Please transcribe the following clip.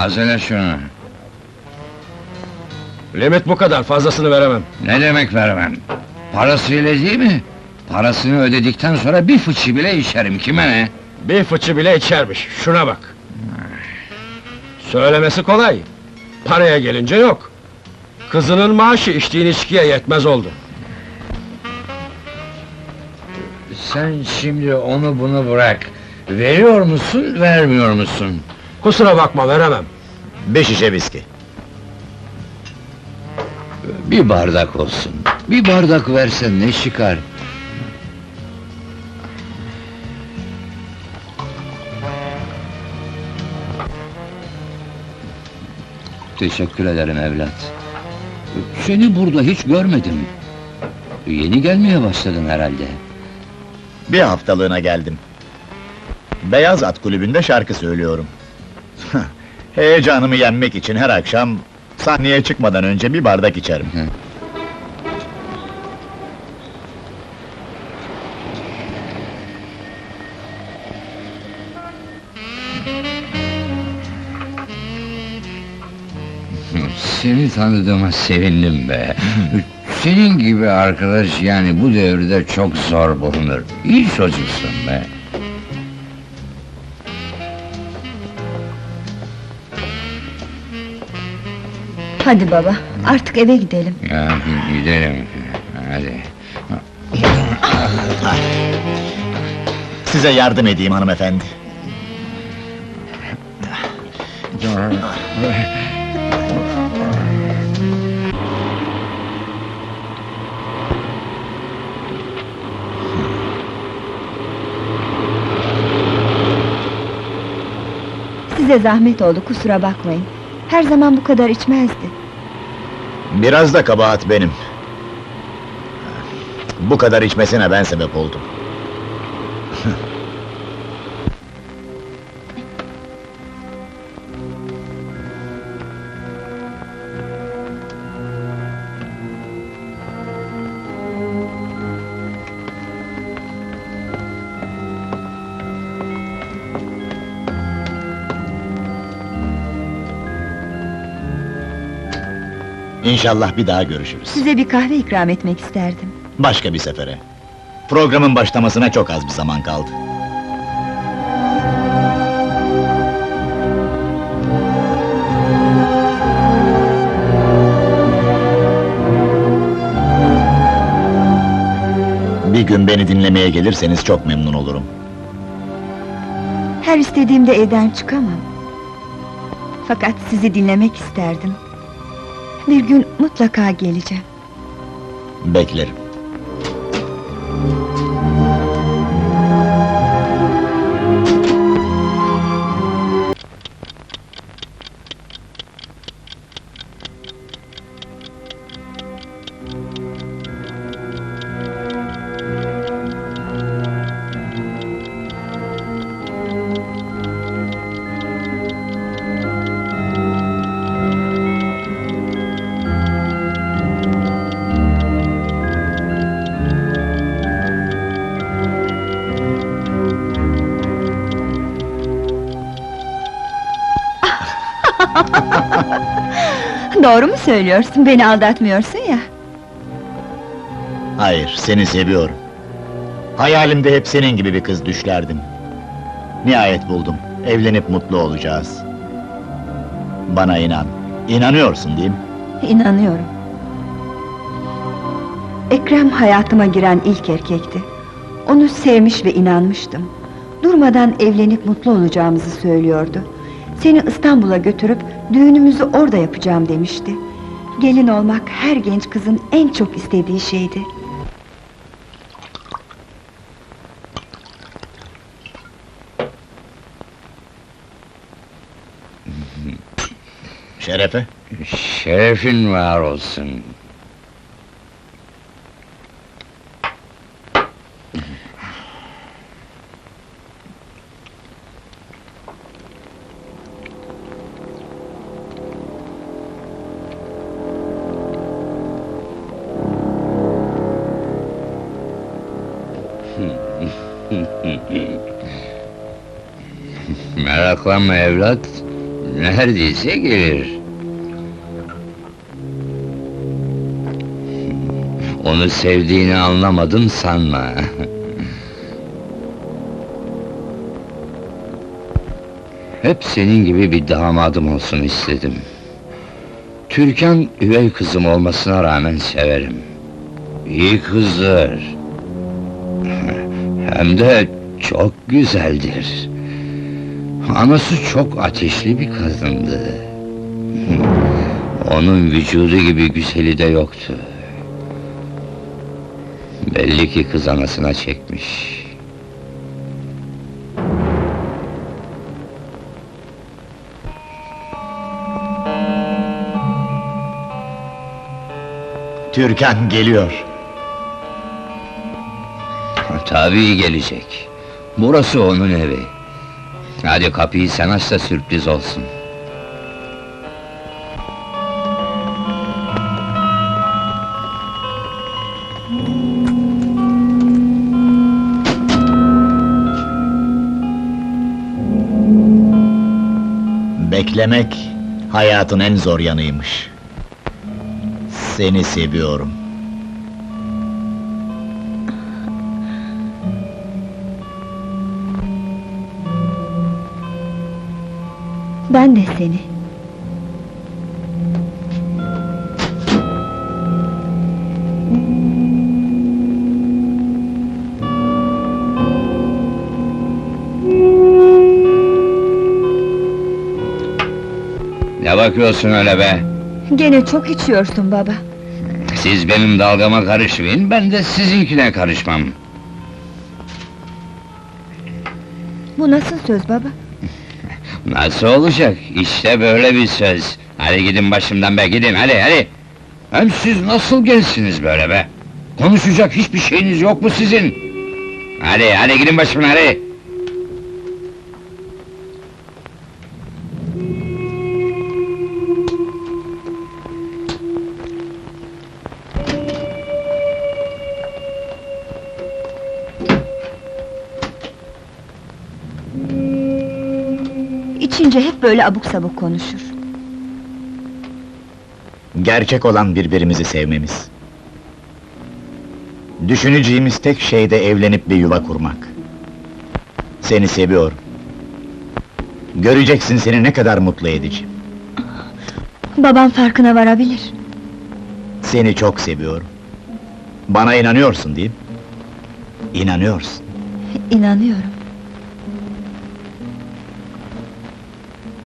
Tazele şunu. Limit bu kadar, fazlasını veremem. Ne demek vermem? Parasıyla değil mi? Parasını ödedikten sonra bir fıçı bile içerim, kime ne? Bir fıçı bile içermiş, şuna bak. Söylemesi kolay. Paraya gelince yok. Kızının maaşı içtiğin içkiye yetmez oldu. Sen şimdi onu bunu bırak. Veriyor musun, vermiyor musun? Kusura bakma, veremem. Bir şişe viski. Bir bardak olsun. Bir bardak versen ne çıkar? Teşekkür ederim evlat. Seni burada hiç görmedim. Yeni gelmeye başladın herhalde. Bir haftalığına geldim. Beyaz At Kulübü'nde şarkı söylüyorum. Heyecanımı yenmek için her akşam sahneye çıkmadan önce bir bardak içerim. Seni tanıdığıma sevindim be. Senin gibi arkadaş yani bu devirde çok zor bulunur. İyi çocuksun be. Hadi baba, artık eve gidelim. Ya gidelim. Hadi. Size yardım edeyim hanımefendi. Size zahmet oldu, kusura bakmayın. Her zaman bu kadar içmezdi. Biraz da kabahat benim. Bu kadar içmesine ben sebep oldum. İnşallah bir daha görüşürüz. Size bir kahve ikram etmek isterdim. Başka bir sefere. Programın başlamasına çok az bir zaman kaldı. Bir gün beni dinlemeye gelirseniz çok memnun olurum. Her istediğimde evden çıkamam. Fakat sizi dinlemek isterdim. Bir gün mutlaka geleceğim. Beklerim. Doğru mu söylüyorsun? Beni aldatmıyorsun ya. Hayır, seni seviyorum. Hayalimde hep senin gibi bir kız düşlerdim. Nihayet buldum. Evlenip mutlu olacağız. Bana inan. İnanıyorsun değil mi? İnanıyorum. Ekrem hayatıma giren ilk erkekti. Onu sevmiş ve inanmıştım. Durmadan evlenip mutlu olacağımızı söylüyordu. Seni İstanbul'a götürüp düğünümüzü orada yapacağım demişti. Gelin olmak her genç kızın en çok istediği şeydi. Şerefe. Şerefin var olsun. Meraklanma evlat. neredeyse gelir. Onu sevdiğini anlamadın sanma. Hep senin gibi bir damadım olsun istedim. Türkan üvey kızım olmasına rağmen severim. İyi kızdır. Hem de çok güzeldir. Anası çok ateşli bir kadındı. Onun vücudu gibi güzeli de yoktu. Belli ki kız anasına çekmiş. Türkan geliyor. Tabii gelecek. Burası onun evi. Hadi kapıyı sen aç da sürpriz olsun. Beklemek hayatın en zor yanıymış. Seni seviyorum. Ben de seni. Ne bakıyorsun öyle be? Gene çok içiyorsun baba. Siz benim dalgama karışmayın, ben de sizinkine karışmam. Bu nasıl söz baba? Nasıl olacak? İşte böyle bir söz. Hadi gidin başımdan be, gidin hadi hadi! Hem siz nasıl gençsiniz böyle be? Konuşacak hiçbir şeyiniz yok mu sizin? Hadi, hadi gidin başımdan hadi! İçince hep böyle abuk sabuk konuşur. Gerçek olan birbirimizi sevmemiz. Düşüneceğimiz tek şey de evlenip bir yuva kurmak. Seni seviyorum. Göreceksin seni ne kadar mutlu edici. Babam farkına varabilir. Seni çok seviyorum. Bana inanıyorsun değil mi? İnanıyorsun. İnanıyorum.